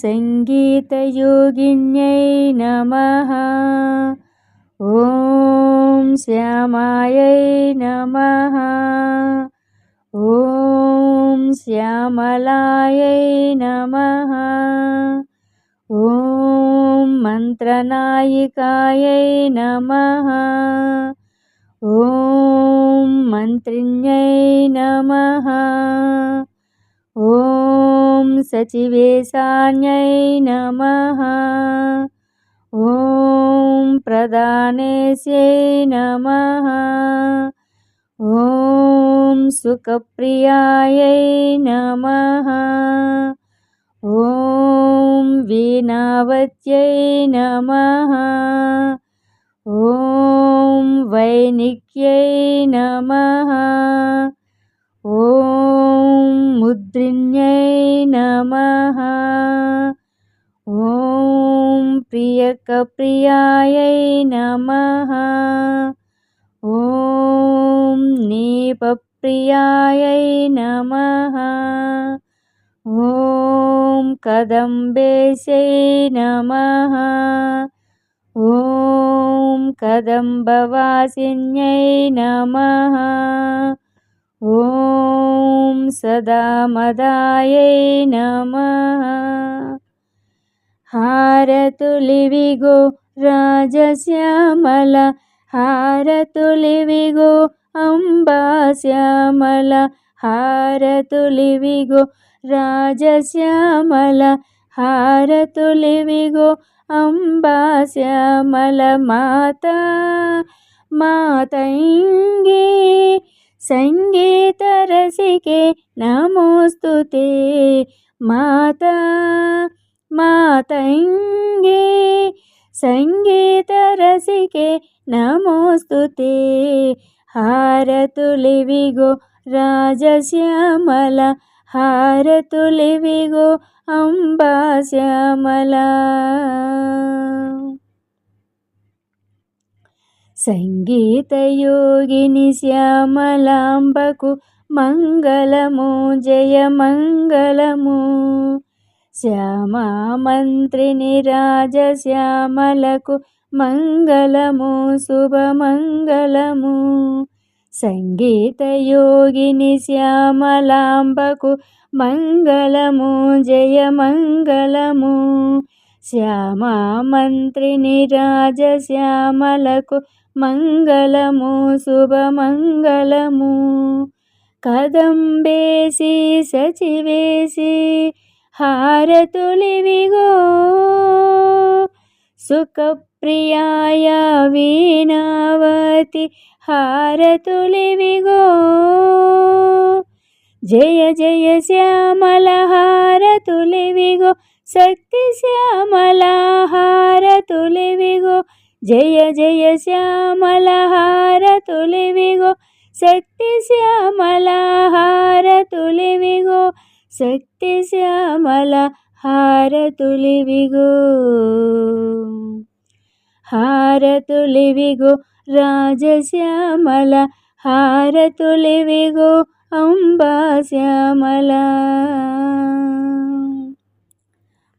सङ्गीतयोगिन्यै नमः ॐ श्यामायै नमः ॐ श्यामलायै नमः ॐ मन्त्रनायिकायै नमः ॐ मन्त्रिण्यै नमः ॐ सचिवेशान्यै नमः। ॐ प्रदानेस्यै नमः। ॐ सुखप्रियायै नमः। ॐ वीणावत्यै नमः। ॐ वैनिक्यै नमः प्रियकप्रियायै नमः। ॐ नीपप्रियायै नमः। ॐ कदम्बेशै नमः। ॐ कदम्बवासिन्यै नमः। ॐ सदामदायै नमः హారతులివిగో రాజశ్యామల హారతులివిగో అంబాశ్యామల హారతులివిగో రాజశ్యామల హారతులివిగో అంబాశ్యామల మాత ಮಾತಂಗೆ ಸಂಗೀತ ರಸಿಕೆ ನಮೋಸ್ತುತೆ ಮಾತಾ ಮಾತಂಗೆ ಸಂಗೀತ ರಸಿಕೆ ನಮೋಸ್ತುತೆ ಹಾರತುಲಿವಿಗೋ ರಾಜಶ್ಯಾಮಲ ಹಾರತುಲಿವಿಗೋ ಅಂಬಾ ಶ್ಯಾಮಲ సంగీతయోగిని శ్యామలాంబకు మంగళము జయ మంగళము శ్యామా మంత్రిని రాజశ్యామలకు మంగళము శుభమంగళము. సంగీతయోగిని శ్యామలాంబకు మంగళము జయమంగళము. శ్యామా మంత్రిని రాజశ్యామలకు మంగళము శుభమంగళము. కదంబేసి సచివేసి హారతులివిగో. సుఖప్రియాయ వీణావతి హారతులివిగో. జయ జయ శ్యామల హారతులివిగో. శక్తి శ్యామల హారతులివిగో. జయ జయ శ్యామల హారతులివిగో. శక్తి శ్యామల హారతులివిగో. శక్తి శ్యామల హారతులివిగో. హారతులివిగో రాజశ్యామల హారతులివిగో అంబా శ్యామల.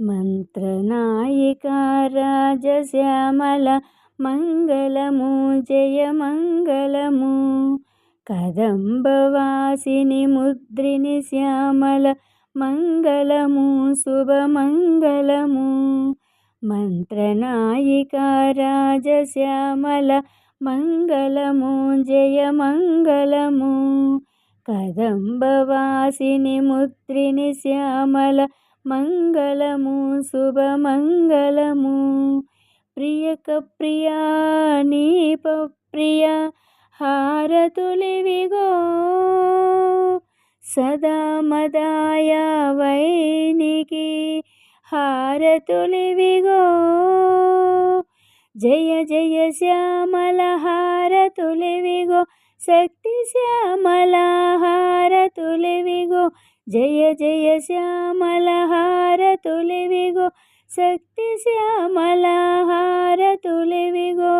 మంత్రనాయిక రాజశ్యామల మంగళము జయ మంగళము కదంబవాసిని ముద్రిని శ్యామల మంగళము శుభమంగళము. మంత్రనాయిక రాజశ్యామల మంగళము జయ మంగళము. కదంబవాసిని ముద్రిని శ్యామల మంగళము శుభమంగళము. ప్రియక ప్రియా నీప ప్రియ హారతులివిగో సదా మదాయ వైనికి హారతులివిగో జయ జయ శ్యామల హారతులివిగో శక్తి శ్యామల హారతులివిగో జయ జయ శ్యామల హారతులివిగో శక్తి శ్యామల హారతులివిగో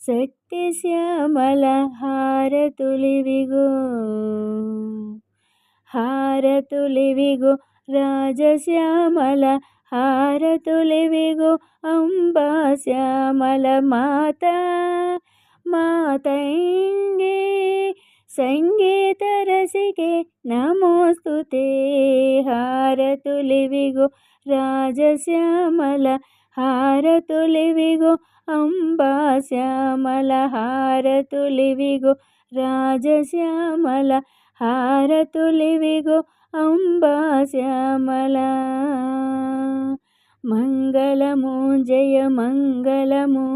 శక్తి శ్యామల హారతులివిగో హారతులివిగో రాజశ్యామల హారతులివిగో అంబా శ్యామల మాత మాతంగే సంగీత రసికే నమోస్తుతే. హారతులివిగో రాజశ్యామల హారతులివిగో అంబా శ్యామల హారతులివిగో రాజశ్యామల హారతులివిగో అంబా శ్యామల. మంగళము జయ మంగళము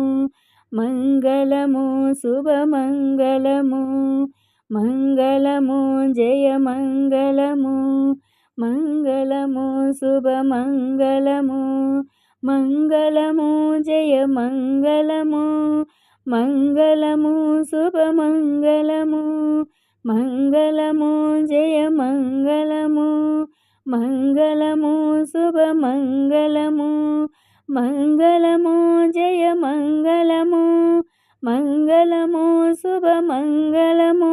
మంగళము శుభమంగళము మంగళము జయ మంగళము మంగళము శుభమంగళము మంగళము జయ మంగళము మంగళము శుభమంగళము మంగళము జయ మంగళము మంగళము శుభమంగళము మంగళము జయ మంగళము మంగళము శుభమంగళము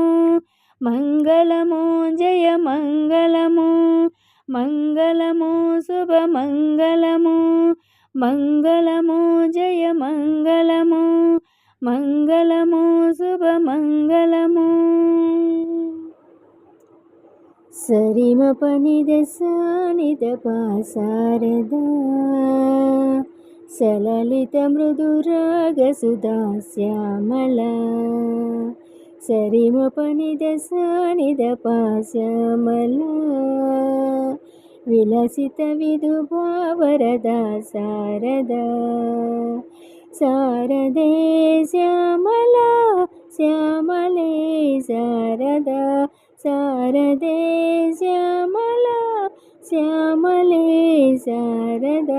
మంగళము జయ మంగళము మంగళము శుభమంగళము మంగళము జయ మంగళము మంగళము శుభమంగళము సరిమ పనిద సానిద పాసారద సలలిత మృదురాగ సుధా శ్యామల. సరిమ పనిద సానిద పాశ్యామల విలసిత విధు భావరద శారద. శారదే శ్యామల శ్యామలే శారద. శారదే శ్యామల శ్యామలే శారద.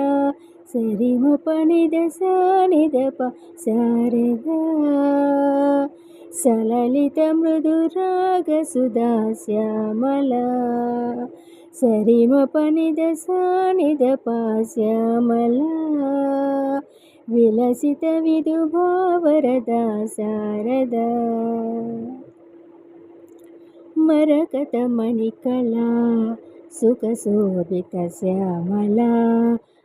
సరిమ పనిద సానిదప శారద. సలలిత మృదురాగ సుధా శ్యామల సరిమ పనిద సానిదప శ్యామల విలసిత విధుభావరద శారద మరకత మణికళ సుఖశోభిత శ్యామల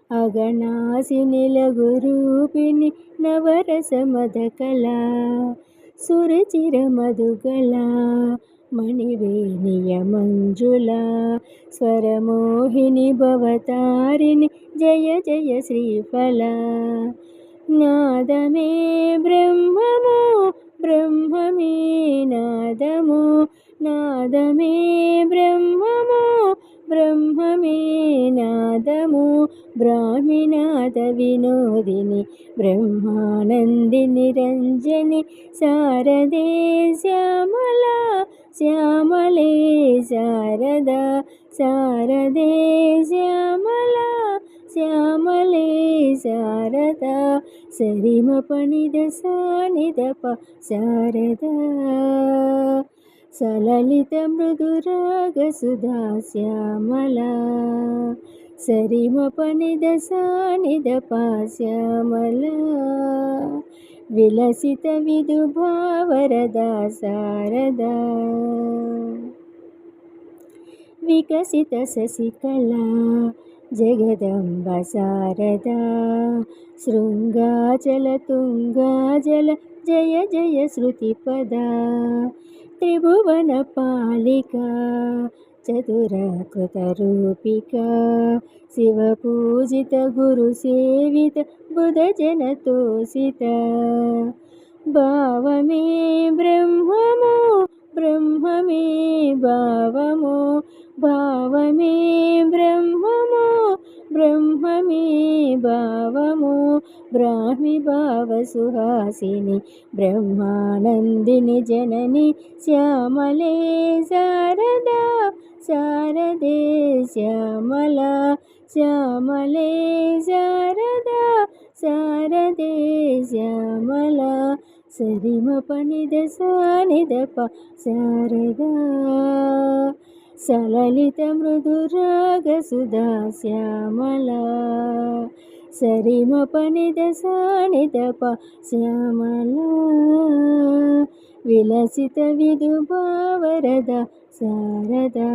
అగణాసి నిలగురూపిణి నవరస మదకళ సురచిర మధుగళ మణివేణియ మంజుల స్వరమోహిని భవతారిణి జయ జయ శ్రీఫల నాదమే బ్రహ్మము బ్రహ్మమే నాదము నాదమే బ్రహ్మ నాదము బ్రాహ్మినాద వినోదిని బ్రహ్మానందిని రంజని శారదే శ్యామల శ్యామలే శారద శారదే శ్యామల శ్యామలే శారద సరిమ పణిద సానిదప శారద సలలిత మృదురాగ సుధా శ్యామల సరిమ పనిద సానిద పాశ్యామల విలసిత విధు భావరద శారద వికసిత శశికళ జగదంబ శారద శృంగాచల తుంగాజల జయ జయ శృతిపదా त्रिभुवनपालिका चतुरकृतरूपिका शिवपूजितगुरुसेवित बुधजनतोषिता। भाव मे ब्रह्मो ब्रह्म मे बावमो भाव బ్రహ్మము బ్రహ్మమే భావము బ్రాహ్మి భావ సుహాసిని బ్రహ్మానందిని జనని శ్యామలే శారదా శారదే శ్యామల శ్యామలే శారదా శారదే శ్యామల. సరిమ పనిద సానిదప శారదా. సలలిత మృదురాగ సుధా శ్యామల సరిమ పనిద సానిదప శ్యామల. విలసిత విధుభావరద శారదా.